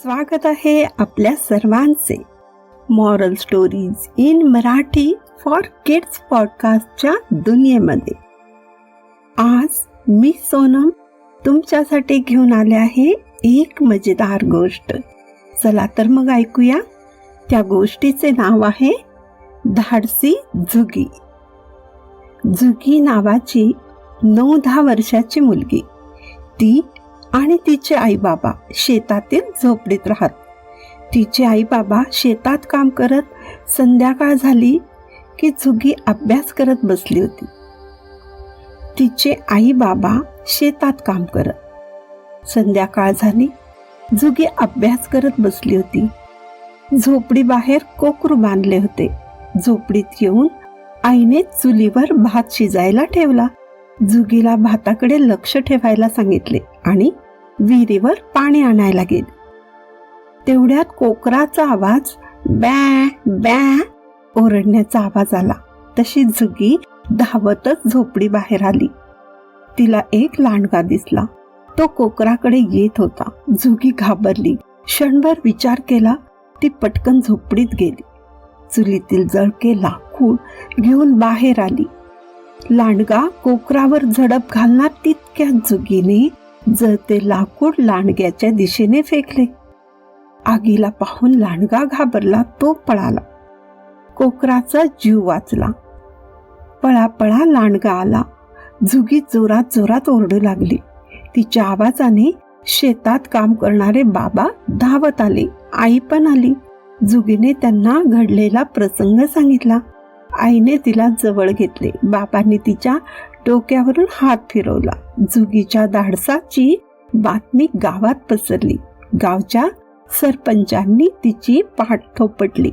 स्वागत आहे आपल्या सर्वांचे. Moral stories in Marathi for kids पॉडकास्टच्या दुनियेमध्ये. आज मी सोनम तुमच्यासाठी घेऊन आले आहे एक मजेदार गोष्ट. चला तर मग ऐकूया. त्या गोष्टीचे नाव आहे धाडसी झुगी. झुगी नावाची नऊ दहा वर्षाची मुलगी. ती आणि तिचे आई बाबा शेतातील झोपडीत राहत. तिचे आई बाबा शेतात काम करत संध्याकाळ झाली की झुगी अभ्यास करत बसली होती. तिचे आई बाबा शेतात काम करत. संध्याकाळ झाली झुगी अभ्यास करत बसली होती. झोपडी बाहेर कोकरू बांधले होते. झोपडीत येऊन आईने चुलीवर भात शिजायला ठेवला. जुगीला भाताकडे लक्ष ठेवायला सांगितले आणि विहिरीवर पाणी आणायला गेले. तेवढ्यात कोकराचा आवाज बॅ बॅ ओरडण्याचा आवाज आला. तशी जुगी धावतच झोपडी बाहेर आली. तिला एक लांडगा दिसला. तो कोकराकडे येत होता. जुगी घाबरली. क्षणभर विचार केला. ती पटकन झोपडीत गेली. चुलीतील जळके लाकूड घेऊन बाहेर आली. लांडगा कोकरावर झडप घालणार तितक्याच जुगीने जळते लाकूड लांडग्याच्या दिशेने फेकले. आगीला पाहून लांडगा घाबरला तो पळाला. कोकराचा जीव वाचला. पळापळा लांडगा आला. झुगी जोरात जोरात ओरडू लागली. तिच्या आवाजाने शेतात काम करणारे बाबा धावत आले. आई पण आली. जुगीने त्यांना घडलेला प्रसंग सांगितला. आईने तिला जवळ घेतले. बाबांनी तिच्या डोक्यावरून हात फिरवला. जुगीच्या धाडसाची बातमी गावात पसरली. गावच्या सरपंचांनी तिची पाठ थोपटली.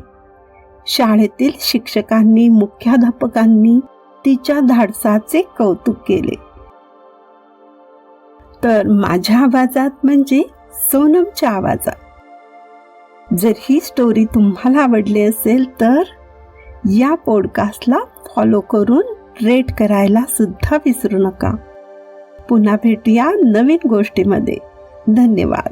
शाळेतील शिक्षकांनी मुख्याध्यापकांनी तिच्या धाडसाचे कौतुक केले. तर माझ्या आवाजात म्हणजे सोनमच्या आवाजात. जर ही स्टोरी तुम्हाला आवडली असेल तर या पॉडकास्टला फॉलो करून रेट करायला सुद्धा विसरू नका. पुन्हा भेटूया नवीन गोष्टीमध्ये. धन्यवाद.